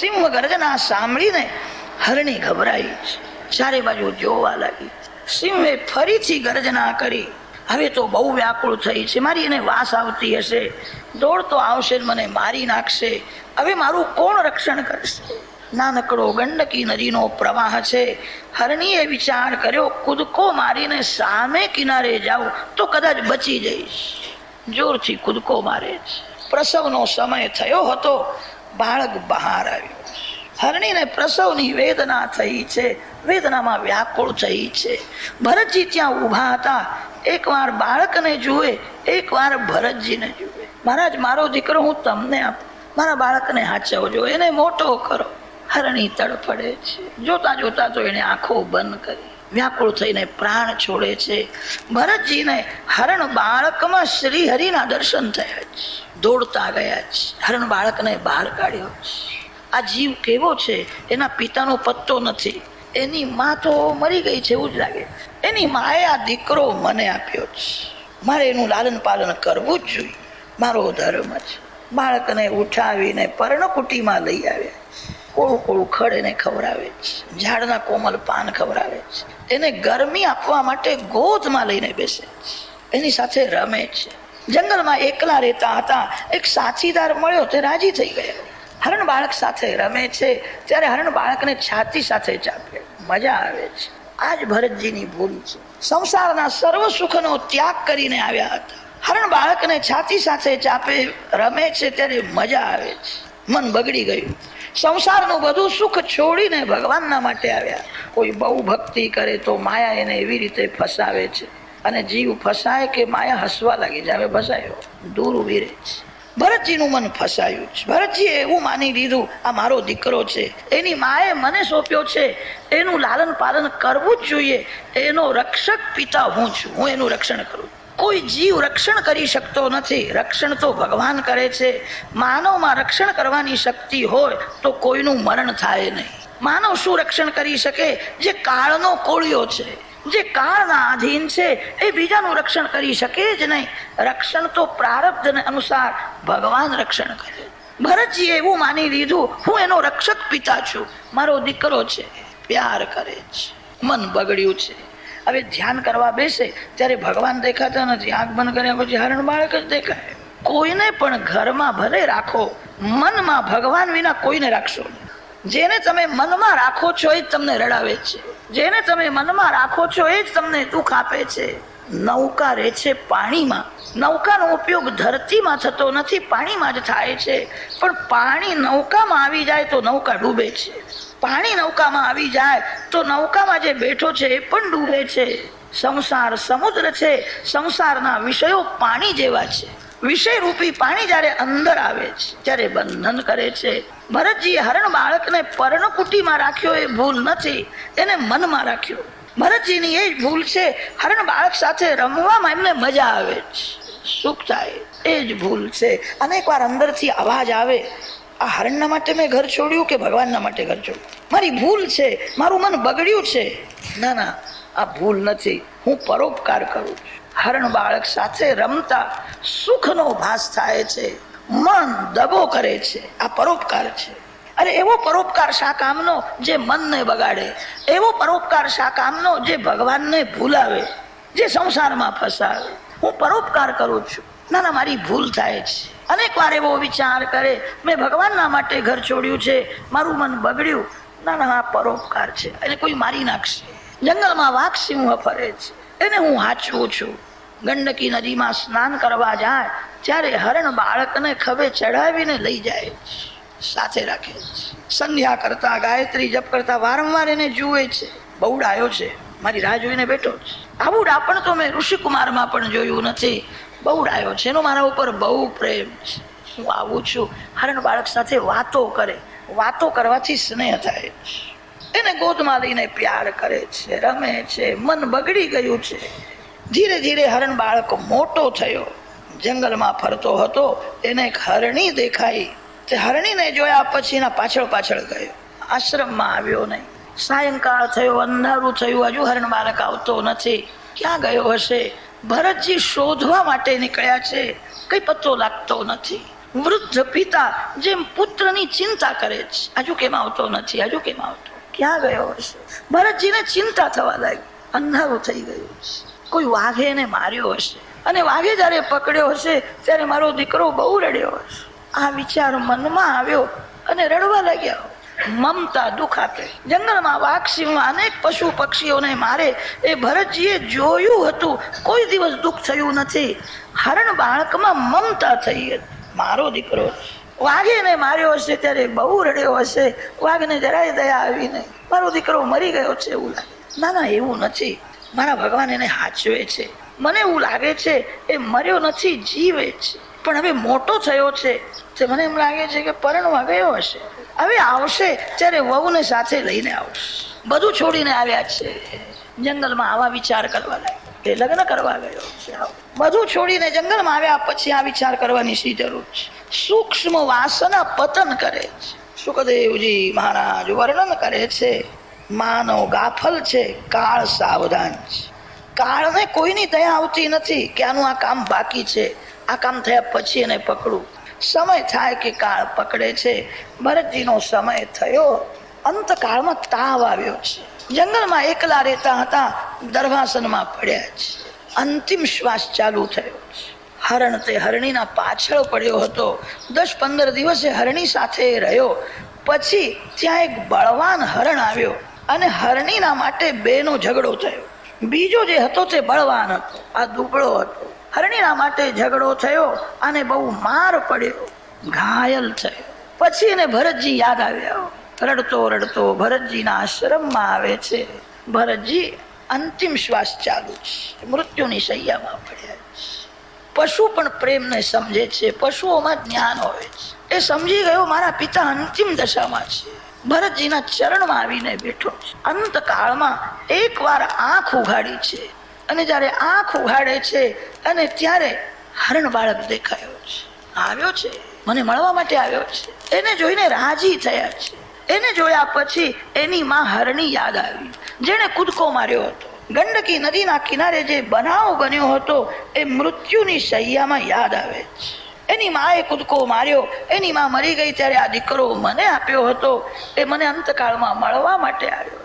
સિંહ ગર્જના સાંભળીને હરણી ગભરાઈ ચારે બાજુ જોવા લાગી. સિંહે ફરીથી ગર્જના કરી, હવે તો બહુ વ્યાકુળ થઈ છે, મારી એને વાસ આવતી હશે. દોડતો આવશે ને મને મારી નાખશે. હવે મારું કોણ રક્ષણ કરશે? નાનકડો ગંડકી નદીનો પ્રવાહ છે. હરણીએ વિચાર કર્યો, કૂદકો મારીને સામે કિનારે જાઉં તો કદાચ બચી જઈશ. જોરથી કૂદકો મારે છે. પ્રસવનો સમય થયો હતો. બાળક બહાર આવ્યું. હરણીને પ્રસવની વેદના થઈ છે. વેદનામાં વ્યાકુળ થઈ છે. ભરતજી ત્યાં ઊભા હતા. એકવાર બાળકને જુએ, એકવાર ભરતજીને જુએ. મહારાજ, મારો દીકરો હું તમને આપું. મારા બાળકને હાચવજો. એને મોટો કરો. હરણી તડફડે છે. જોતા જોતા તો એને આંખો બંધ કરી. વ્યાકુળ થઈને પ્રાણ છોડે છે. ભરતજીને હરણ બાળકમાં શ્રી હરિના દર્શન થયા છે. દોડતા ગયા છે. હરણ બાળકને બહાર કાઢ્યો છે. આ જીવ કેવો છે? એના પિતાનો પત્તો નથી. એની મા તો મરી ગઈ છે એવું જ લાગે. એની માએ આ દીકરો મને આપ્યો છે. મારે એનું લાલન પાલન કરવું જ જોઈએ. મારો ધર્મ છે. બાળકને ઉઠાવીને પર્ણકુટીમાં લઈ આવ્યા કોળું કોળું ખડ એને ખવડાવે છે? ઝાડના કોમલ પાન ખવડાવે છે. એને ગરમી આપવા માટે ગોદમાં લઈને બેસે છે. એની સાથે રમે છે. જંગલમાં એકલા રહેતા હતા. એક સાથીદાર મળ્યો, તે રાજી થઈ ગયો. હરણ બાળક સાથે રમે છે. ત્યારે હરણ બાળકને છાતી સાથે ચાપે. મજા આવે છે. આજ ભરતજીની ભૂલ છે. સંસારના સર્વ સુખનો ત્યાગ કરીને આવ્યા હતા. હરણ બાળકને છાતી સાથે ચાપે રમે છે, ત્યારે મજા આવે છે. મન બગડી ગયું. સંસારનું બધું સુખ છોડીને ભગવાનના માટે આવ્યા. કોઈ બહુ ભક્તિ કરે તો માયા એને એવી રીતે ફસાવે છે. અને જીવ ફસાય કે માયા હસવા લાગી જાય. ફસાયો. દૂર ઊભી રહે છે. ભરતજીનું મન ફસાયું છે. ભરતજીએ એવું માની લીધું, આ મારો દીકરો છે. એની માએ મને સોંપ્યો છે. એનું લાલન પાલન કરવું જ જોઈએ. એનો રક્ષક પિતા હું છું. હું એનું રક્ષણ કરું. કોઈ જીવ રક્ષણ કરી શકતો નથી. રક્ષણ તો ભગવાન કરે છે. માનવમાં રક્ષણ કરવાની શક્તિ હોય તો કોઈનું મરણ થાય નહીં. માનવ શું રક્ષણ કરી શકે? જે કાળનો કોળિયો છે. જે કાળના આધીન છે, એ બીજાનું રક્ષણ કરી શકે જ નહીં. રક્ષણ તો પ્રારબ્ધને અનુસાર ભગવાન રક્ષણ કરે. ભરતજીએ એવું માની લીધું, હું એનો રક્ષક પિતા છું. મારો દીકરો છે. પ્યાર કરે છે. મન બગડ્યું છે. હવે ધ્યાન કરવા બેસે, ત્યારે ભગવાન દેખાતા નથી. આંખ બંધ કર્યા પછી હરણ બાળક જ દેખાય. કોઈને પણ ઘરમાં ભલે રાખો, મનમાં ભગવાન વિના કોઈને રાખશો જેને તમે મનમાં રાખો છો એ જ તમને રડાવે છે. જેને તમે મનમાં રાખો છો એ જ તમને દુઃખ આપે છે. નૌકા રહે છે પાણીમાં. નૌકાનો ઉપયોગ ધરતીમાં થતો નથી, પાણીમાં જ થાય છે. પણ પાણી નૌકામાં આવી જાય તો નૌકા ડૂબે છે. પાણી નૌકામાં આવી જાય તો નૌકામાં જે બેઠો છે એ પણ ડૂબે છે. સંસાર સમુદ્ર છે, સંસારના વિષયો પાણી જેવા છે. વિષય રૂપી પાણી જ્યારે અંદર આવે છે ત્યારે બંધન કરે છે. ભરતજીએ હરણ બાળકને પર્ણકુટીમાં રાખ્યો એ ભૂલ નથી, એને મનમાં રાખ્યો. ભરતજીની એ ભૂલ છે હરણ બાળક સાથે રમવામાં એમને મજા આવે છે. સુખ થાય, એ જ ભૂલ છે. અનેક વાર અંદરથી અવાજ આવે, આ હરણના માટે મેં ઘર છોડ્યું કે ભગવાનના માટે ઘર છોડ્યું? મારી ભૂલ છે, મારું મન બગડ્યું છે. ના ના, આ ભૂલ નથી. હું પરોપકાર કરું છું. હરણ બાળક સાથે રમતા સુખનો ભાસ થાય છે. મન દબો કરે છે. આ પરોપકાર છે. અરે એવો પરોપકાર શા કામનો જે મનને બગાડે? એવો પરોપકાર શા કામનો જે ભગવાનને ભૂલાવે? જે સંસારમાં ફસાવે? હું પરોપકાર કરું છું. ના ના, મારી ભૂલ થાય છે. અનેક વાર એવો વિચાર કરે, મેં ભગવાનના માટે ઘર છોડ્યું છે, મારું મન બગડ્યું. ના ના, આ પરોપકાર છે. એને કોઈ મારી નાખશે. જંગલમાં વાઘ સિંહ ફરે છે. એને હું હાચવું છું. ગંડકી નદીમાં સ્નાન કરવા જાય, ત્યારે હરણ બાળકને ખભે ચડાવીને લઈ જાય છે. સાથે રાખે સંધ્યા કરતા ગાયત્રી જપ કરતા વારંવાર એને જુએ છે. બહુડાયો છે. મારી રાહ જોઈને બેઠો છે. આવું ડાપણ તો મેં ઋષિકુમારમાં પણ જોયું નથી. બહુડાયો છે. એનો મારા ઉપર બહુ પ્રેમ છે. હું આવું છું. હરણ બાળક સાથે વાતો કરે. વાતો કરવાથી સ્નેહ થાય છે. એને ગોદમાં લઈને પ્યાર કરે છે. રમે છે. મન બગડી ગયું છે. ધીરે ધીરે હરણ બાળક મોટો થયો. જંગલમાં ફરતો હતો. એને એક હરણી દેખાઈ. તે હરણીને જોયા પછી એના પાછળ પાછળ ગયો. આશ્રમમાં આવ્યો નહીં. સાયંકાળ થયો, અંધારું થયું, હજુ હરણ બાળક આવતો નથી. ક્યાં ગયો હશે? ભરતજી શોધવા માટે નીકળ્યા છે. કઈ પત્તો લાગતો નથી. વૃદ્ધ પિતા જેમ પુત્રની ચિંતા કરે છે. હજુ કેમ આવતો નથી? હજુ કેમ આવતો? ક્યાં ગયો હશે? ભરતજીને ચિંતા થવા લાગી. અંધારું થઈ ગયું છે કોઈ વાઘે એને માર્યો હશે. અને વાઘે જ્યારે પકડ્યો હશે, ત્યારે મારો દીકરો બહુ રડ્યો હશે. આ વિચાર મનમાં આવ્યો અને રડવા લાગ્યા. મમતા દુઃખ આપે. જંગલમાં વાઘ સિંહ અનેક પશુ પક્ષીઓને મારે. એ ભરતજીએ જોયું હતું, કોઈ દિવસ દુઃખ થયું નથી. હરણ બાળકમાં મમતા થઈ હતી. મારો દીકરો વાઘેને માર્યો હશે ત્યારે બહુ રડ્યો હશે. વાઘને જરાય દયા આવી નહીં. મારો દીકરો મરી ગયો છે એવું લાગે. ના ના, એવું નથી. મારા ભગવાન એને હાચવે છે. મને એવું લાગે છે, એ મર્યો નથી, જીવે છે. પણ હવે મોટો થયો છે તે મને એમ લાગે છે કે પરણવા ગયો હશે. હવે આવશે ત્યારે વહુને સાથે લઈને આવશે. બધું છોડીને આવ્યા છે. જંગલમાં આવા વિચાર કરવા લાગ્યા. એ લગ્ન કરવા ગયો છે. બધું છોડીને જંગલમાં આવ્યા પછી આ વિચાર કરવાની શી જરૂર છે? સૂક્ષ્મ વાસના પતન કરે છે. સુખદેવજી મહારાજ વર્ણન કરે છે, માનવ ગાફલ છે, કાળ સાવધાન છે. કાળને કોઈની દયા આવતી નથી કે આનું આ કામ બાકી છે? આ કામ થયા પછી એને પકડું સમય થાય કે કાળ પકડે છે. ભરતજીનો સમય થયો. અંતકાળમાં તાવ આવ્યો છે. જંગલમાં એકલા રહેતા હતા, દરવાસનમાં પડ્યા છે. અંતિમ શ્વાસ ચાલુ થયો છે. હરણ તે હરણીના પાછળ પડ્યો હતો. દસ પંદર દિવસે હરણી સાથે રહ્યો. પછી ત્યાં એક બળવાન હરણ આવ્યો અને હરણીના માટે બેનો ઝઘડો થયો. બીજો જે હતો તે બળવાન હતો. આ દુબળો હતો. હરણીના માટે ઝઘડો થયો અને બહુ માર પડ્યો, ઘાયલ થયો. પછી એને ભરતજી યાદ આવ્યા. રડતો રડતો ભરતજીના આશ્રમમાં આવે છે. ભરતજી અંતિમ શ્વાસ ચાલુ છે. મૃત્યુની શૈયામાં પડ્યા છે. પશુ પણ પ્રેમને સમજે છે. પશુઓમાં જ્ઞાન હોય છે. એ સમજી ગયો મારા પિતા અંતિમ દશામાં છે. ભરતજીના ચરણમાં આવીને બેઠો છે. અંતકાળમાં એકવાર આંખ ઉઘાડી છે. અને જ્યારે આંખ ઉઘાડે છે અને ત્યારે હરણ બાળક દેખાયો છે. આવ્યો છે. મને મળવા માટે આવ્યો છે. એને જોઈને રાજી થયા છે. એને જોયા પછી એની માં હરણી યાદ આવી. જેણે કૂદકો માર્યો હતો. ગંડકી નદીના કિનારે જે બનાવ બન્યો હતો એ મૃત્યુની શૈયામાં યાદ આવે છે. એની માએ કૂદકો માર્યો. એની માં મરી ગઈ ત્યારે આ દીકરો મને આપ્યો હતો. એ મને અંતકાળમાં મળવા માટે આવ્યો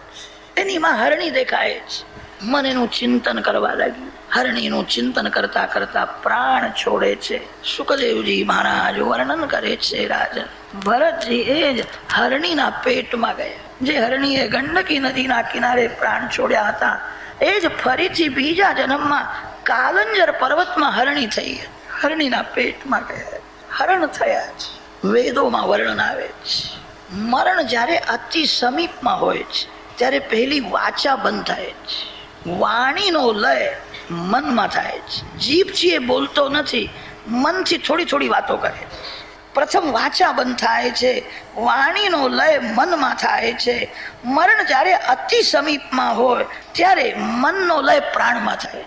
એની માં હરણી દેખાય છે. મન એનું ચિંતન કરવા લાગ્યું. હરણીનું ચિંતન કરતા કરતા પ્રાણ છોડે છે. સુખદેવજી મહારાજ વર્ણન કરે છે રાજન. ભરતજી એ જ હરણીના પેટમાં ગયા. જે હરણીએ ગંડકી નદીના કિનારે પ્રાણ છોડ્યા હતા, એ જ ફરીથી બીજા જન્મમાં કાલંજર પર્વતમાં હરણી થઈ હરણીના પેટમાં ગયા. હરણ થયા છે. વેદોમાં વર્ણન આવે છે. મરણ જ્યારે અતિ સમીપમાં હોય છે, ત્યારે પહેલી વાચા બંધ થાય છે. વાણીનો લય મનમાં થાય છે. જીભ છીએ બોલતો નથી, મનથી થોડી થોડી વાતો કરે પ્રથમ વાચા બંધ થાય છે, વાણીનો લય મનમાં થાય છે. મરણ જ્યારે અતિ સમીપમાં હોય, ત્યારે મનનો લય પ્રાણમાં થાય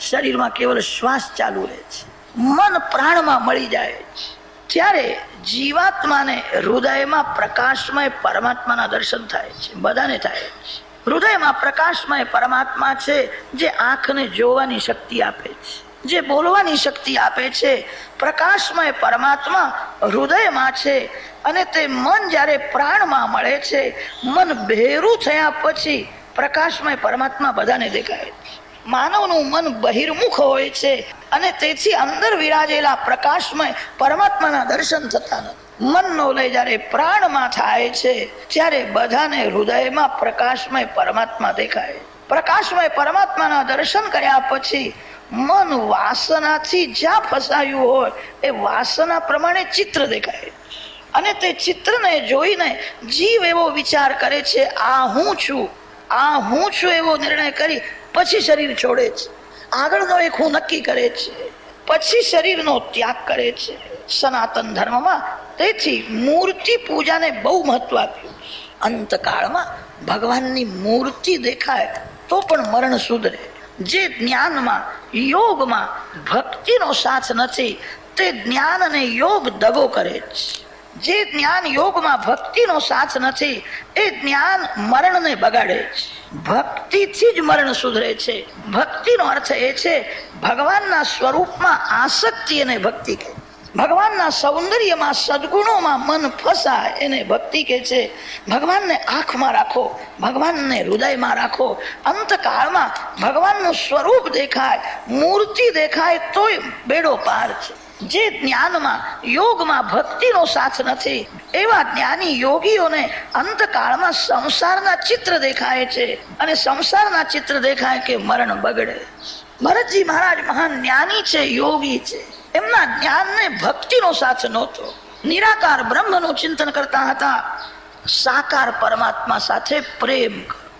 શરીરમાં કેવલ શ્વાસ ચાલુ રહે છે. મન પ્રાણમાં મળી જાય છે. ત્યારે જીવાત્માને હૃદયમાં પ્રકાશમય પરમાત્માના દર્શન થાય છે. બધાને થાય છે. હૃદયમાં પ્રકાશમય પરમાત્મા છે, જે આંખને જોવાની શક્તિ આપે છે. જે બોલવાની શક્તિ આપે છે, પ્રકાશમય પરમાત્મા હૃદયમાં છે અને તે મન જ્યારે પ્રાણમાં મળે છે, મન ભેરું થયા પછી પ્રકાશમય પરમાત્મા બધાને દેખાય છે. માનવનું મન બહિર્મુખ હોય છે અને તેથી અંદર વિરાજેલા પ્રકાશમય પરમાત્માના દર્શન થતા નથી મનનો લય જ્યારે પ્રાણમાં થાય છે, ત્યારે બધાને હૃદયમાં પ્રકાશમય પરમાત્મા દેખાય. પ્રકાશમય પરમાત્માના દર્શન કર્યા પછી મન વાસનાથી જ્યાં ફસાયું હોય, એ વાસના પ્રમાણે ચિત્ર દેખાય. અને તે ચિત્રને જોઈને જીવ એવો વિચાર કરે છે, આ હું છું, આ હું છું એવો નિર્ણય કરી પછી શરીર છોડે છે. આગળનો એક હું નક્કી કરે છે. પછી શરીરનો ત્યાગ કરે છે. સનાતન ધર્મમાં તેથી મૂર્તિ પૂજાને બહુ મહત્વ આપ્યું અંતકાળમાં ભગવાનની મૂર્તિ દેખાય તો પણ મરણ સુધરે. જે જ્ઞાનમાં, યોગમાં ભક્તિનો સાથ નથી, તે જ્ઞાન અને યોગ દગો કરે છે. જે જ્ઞાન યોગમાં ભક્તિનો સાથ નથી, એ જ્ઞાન મરણને બગાડે છે. ભક્તિથી જ મરણ સુધરે છે. ભક્તિનો અર્થ એ છે, ભગવાનના સ્વરૂપમાં આસક્તિ અને ભક્તિ. કહે ભગવાનના સૌંદર્યમાં સદગુણોમાં મન ફસાય, એને ભક્તિ કે છે, ભગવાનને આંખમાં રાખો, ભગવાનને હૃદયમાં રાખો. અંતકાળમાં ભગવાનનું સ્વરૂપ દેખાય, મૂર્તિ દેખાય, તોય બેડો પાર છે. જે જ્ઞાનમાં, યોગમાં ભક્તિનો સાથ નથી, એવા જ્ઞાની યોગીઓને અંતકાળમાં સંસારના ચિત્ર દેખાય છે. અને સંસારના ચિત્ર દેખાય કે મરણ બગડે. ભરતજી મહારાજ મહાન જ્ઞાની છે, યોગી છે. એમના જ્ઞાનને ભક્તિનો સાથ નહોતો. નિરાકાર બ્રહ્મનું ચિંતન કરતા હતા. સાકાર પરમાત્મા સાથે પ્રેમ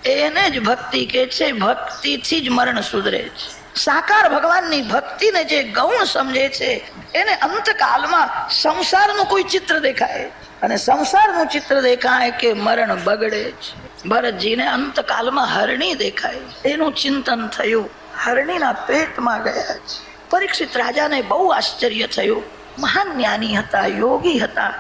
એને જ ભક્તિ કે છે, ભક્તિથી જ મરણ સુધરે છે. સાકાર ભગવાનની ભક્તિને જે ગૌણ સમજે છે, એને અંતકાલમાં સંસારનું કોઈ ચિત્ર દેખાય. અને સંસારનું ચિત્ર દેખાય કે મરણ બગડે છે. ભરતજીને અંતકાલમાં હરણી દેખાય. એનું ચિંતન થયું. હરણીના પેટમાં ગયા છે. પરીક્ષિત રાજાને બહુ આશ્ચર્ય થયું. મહાન જ્ઞાની હતા, યોગી હતા.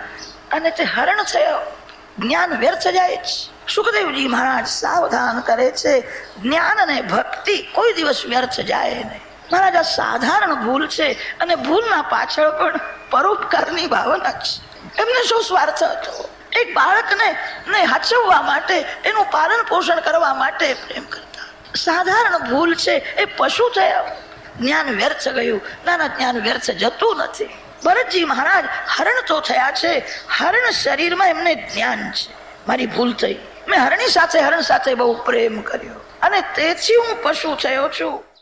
અને તે હરણ થયો. જ્ઞાન વ્યર્થ જાય. છે સુખદેવજી મહારાજ સાવધાન કરે છે. જ્ઞાન અને ભક્તિ કોઈ દિવસ વ્યર્થ જાય નહીં. મહારાજ, આ સાધારણ ભૂલ છે અને ભૂલના પાછળ પણ પરોપકારની ભાવના છે. એમને શું સ્વાર્થ હતો? એક બાળકને ને હાચવવા માટે, એનું પાલન પોષણ કરવા માટે પ્રેમ કરતા. સાધારણ ભૂલ છે એ પશુ થયા. જ્ઞાન વ્યર્થ ગયું. ના ના જ્ઞાન વ્યર્થ જતું નથી. ભરતજી મહારાજ હરણ તો થયા છે. હરણ શરીરમાં એમને જ્ઞાન છે. મારી ભૂલ થઈ. મેં હરણી સાથે હરણ સાથે બહુ પ્રેમ કર્યો. અને તેથી હું પશુ થયો છું.